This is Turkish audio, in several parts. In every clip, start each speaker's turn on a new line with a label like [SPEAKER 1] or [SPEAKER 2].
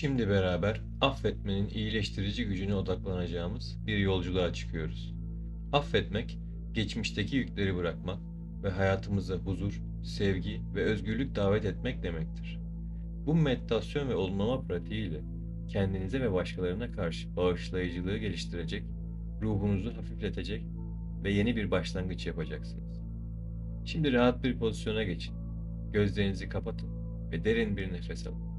[SPEAKER 1] Şimdi beraber affetmenin iyileştirici gücüne odaklanacağımız bir yolculuğa çıkıyoruz. Affetmek, geçmişteki yükleri bırakmak ve hayatımıza huzur, sevgi ve özgürlük davet etmek demektir. Bu meditasyon ve olumlama pratiğiyle kendinize ve başkalarına karşı bağışlayıcılığı geliştirecek, ruhunuzu hafifletecek ve yeni bir başlangıç yapacaksınız. Şimdi rahat bir pozisyona geçin. Gözlerinizi kapatın ve derin bir nefes alın.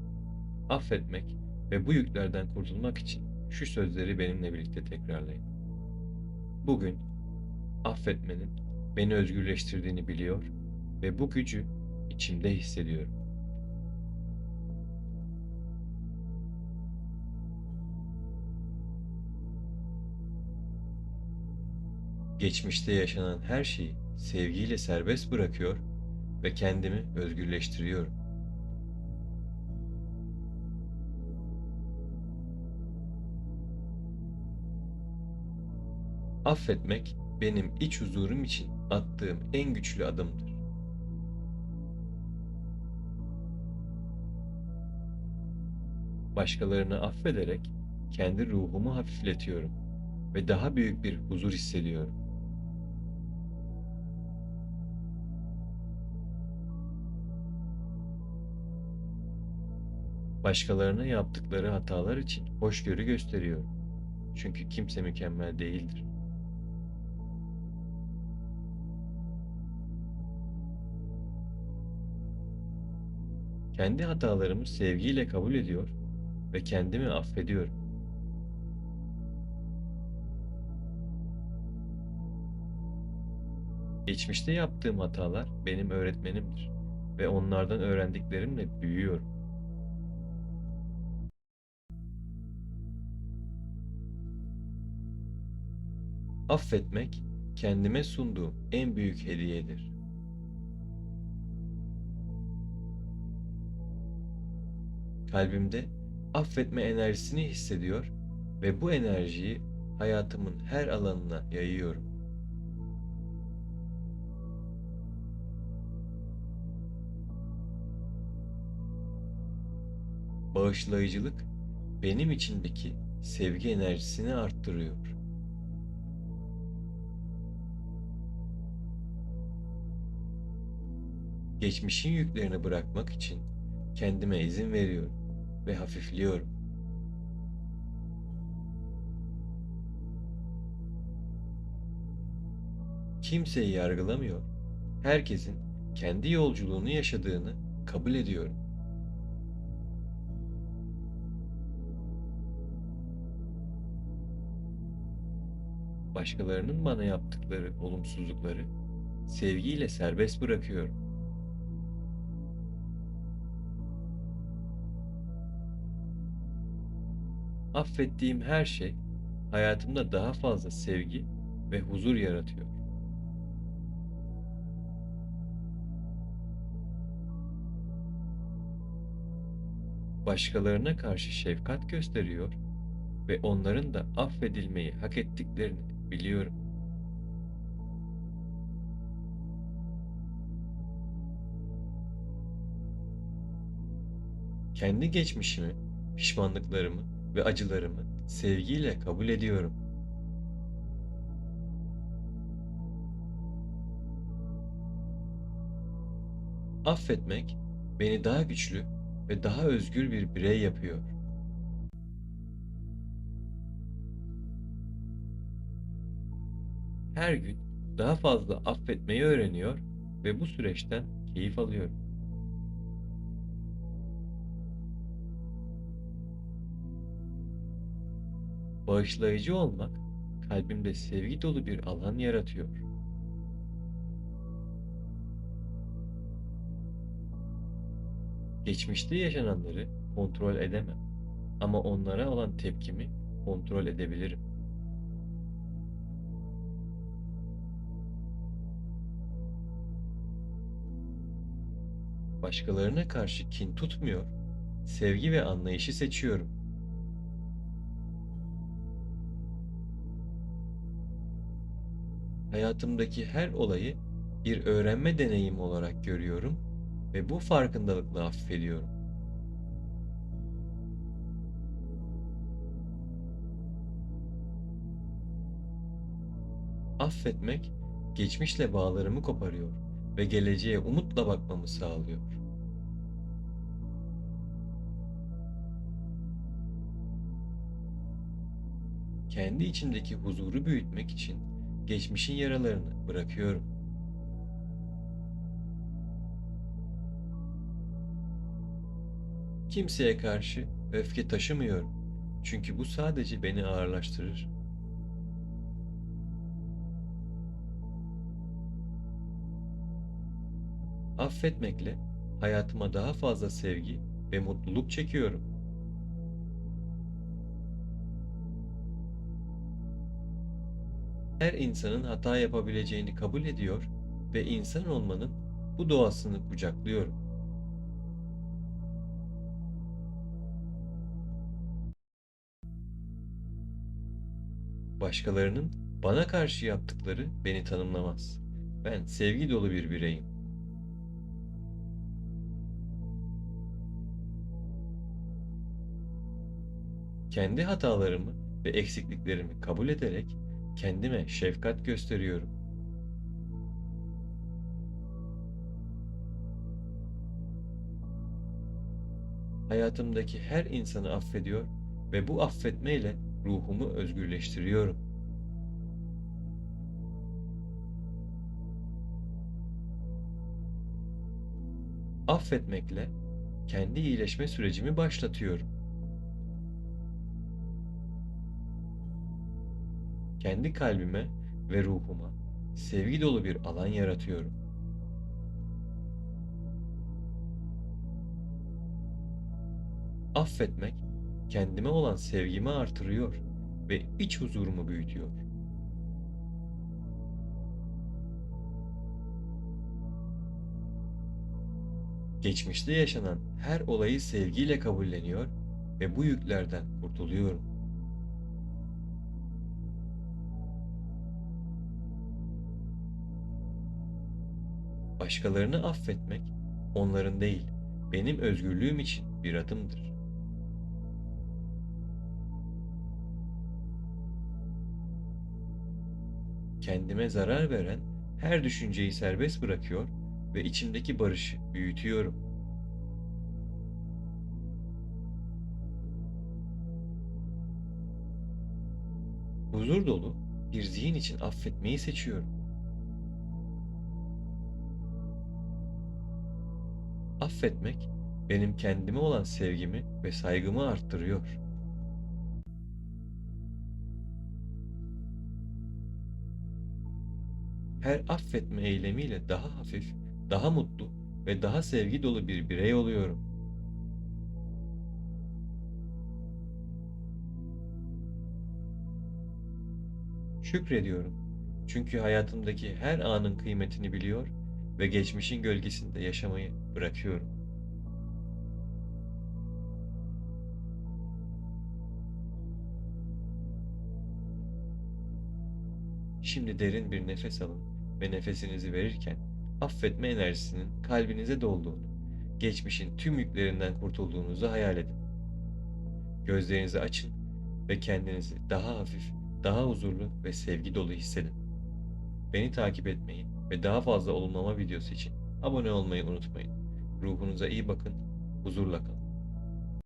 [SPEAKER 1] Affetmek ve bu yüklerden kurtulmak için şu sözleri benimle birlikte tekrarlayın. Bugün affetmenin beni özgürleştirdiğini biliyor ve bu gücü içimde hissediyorum. Geçmişte yaşanan her şeyi sevgiyle serbest bırakıyor ve kendimi özgürleştiriyorum. Affetmek benim iç huzurum için attığım en güçlü adımdır. Başkalarını affederek kendi ruhumu hafifletiyorum ve daha büyük bir huzur hissediyorum. Başkalarına yaptıkları hatalar için hoşgörü gösteriyorum. Çünkü kimse mükemmel değildir. Kendi hatalarımı sevgiyle kabul ediyor ve kendimi affediyorum. Geçmişte yaptığım hatalar benim öğretmenimdir ve onlardan öğrendiklerimle büyüyorum. Affetmek kendime sunduğum en büyük hediyedir. Kalbimde affetme enerjisini hissediyor ve bu enerjiyi hayatımın her alanına yayıyorum. Bağışlayıcılık benim içimdeki sevgi enerjisini arttırıyor. Geçmişin yüklerini bırakmak için kendime izin veriyorum ve hafifliyorum. Kimseyi yargılamıyor. Herkesin kendi yolculuğunu yaşadığını kabul ediyorum. Başkalarının bana yaptıkları olumsuzlukları sevgiyle serbest bırakıyorum. Affettiğim her şey hayatımda daha fazla sevgi ve huzur yaratıyor. Başkalarına karşı şefkat gösteriyor ve onların da affedilmeyi hak ettiklerini biliyorum. Kendi geçmişimi, pişmanlıklarımı ve acılarımı sevgiyle kabul ediyorum. Affetmek beni daha güçlü ve daha özgür bir birey yapıyor. Her gün daha fazla affetmeyi öğreniyor ve bu süreçten keyif alıyorum. Bağışlayıcı olmak kalbimde sevgi dolu bir alan yaratıyor. Geçmişte yaşananları kontrol edemem ama onlara olan tepkimi kontrol edebilirim. Başkalarına karşı kin tutmuyor, sevgi ve anlayışı seçiyorum. hayatımdaki her olayı bir öğrenme deneyimi olarak görüyorum ve bu farkındalıkla affediyorum. Affetmek, geçmişle bağlarımı koparıyor ve geleceğe umutla bakmamı sağlıyor. Kendi içimdeki huzuru büyütmek için geçmişin yaralarını bırakıyorum. Kimseye karşı öfke taşımıyorum. Çünkü bu sadece beni ağırlaştırır. Affetmekle hayatıma daha fazla sevgi ve mutluluk çekiyorum. Her insanın hata yapabileceğini kabul ediyor ve insan olmanın bu doğasını kucaklıyorum. Başkalarının bana karşı yaptıkları beni tanımlamaz. Ben sevgi dolu bir bireyim. Kendi hatalarımı ve eksikliklerimi kabul ederek kendime şefkat gösteriyorum. Hayatımdaki her insanı affediyor ve bu affetmeyle ruhumu özgürleştiriyorum. Affetmekle kendi iyileşme sürecimi başlatıyorum. Kendi kalbime ve ruhuma sevgi dolu bir alan yaratıyorum. Affetmek kendime olan sevgimi artırıyor ve iç huzurumu büyütüyor. Geçmişte yaşanan her olayı sevgiyle kabulleniyor ve bu yüklerden kurtuluyorum. Başkalarını affetmek onların değil, benim özgürlüğüm için bir adımdır. Kendime zarar veren her düşünceyi serbest bırakıyor ve içimdeki barışı büyütüyorum. Huzur dolu bir zihin için affetmeyi seçiyorum. Affetmek benim kendime olan sevgimi ve saygımı arttırıyor. Her affetme eylemiyle daha hafif, daha mutlu ve daha sevgi dolu bir birey oluyorum. Şükrediyorum. Çünkü hayatımdaki her anın kıymetini biliyor ve geçmişin gölgesinde yaşamayı bırakıyorum. Şimdi derin bir nefes alın ve nefesinizi verirken affetme enerjisinin kalbinize dolduğunu, geçmişin tüm yüklerinden kurtulduğunuzu hayal edin. Gözlerinizi açın ve kendinizi daha hafif, daha huzurlu ve sevgi dolu hissedin. Beni takip etmeyi ve daha fazla olumlama videosu için abone olmayı unutmayın. Ruhunuza iyi bakın, huzurla kalın.